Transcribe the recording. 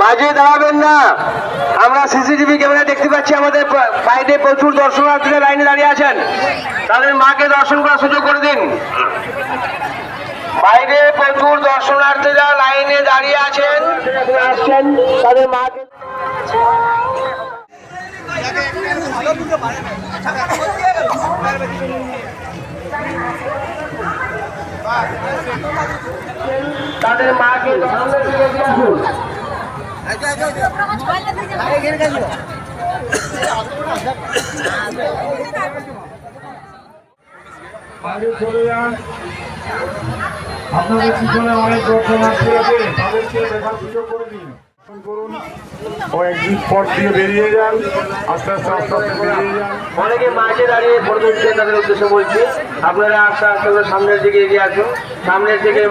মাঝে দাঁড়াবেন না। আমরা সিসিটিভি ক্যামেরা দেখতে পাচ্ছি, আমাদের বাইরে প্রচুর দর্শনার্থীরা লাইনে দাঁড়িয়ে আছেন। তাদের মাকে দর্শন করার সুযোগ করে দিন। বাইরে প্রচুর দর্শনার্থীরা লাইনে দাঁড়িয়ে আছেন। আসছেন তাদের মাকে তাদের মাকে আপনাদের পিছনে অনেক দর্শনার্থী আছে। তাদেরকে দেখার সুযোগ করে দিন। ও একদিন পর দিয়ে আস্তে আস্তে আস্তে অনেকে মাঠে দাঁড়িয়ে ভোট তুলছেন তাদের উদ্দেশ্য বলছি, আপনারা আস্তে আস্তে সামনের দিকে এগিয়ে আসুন। সামনের দিকে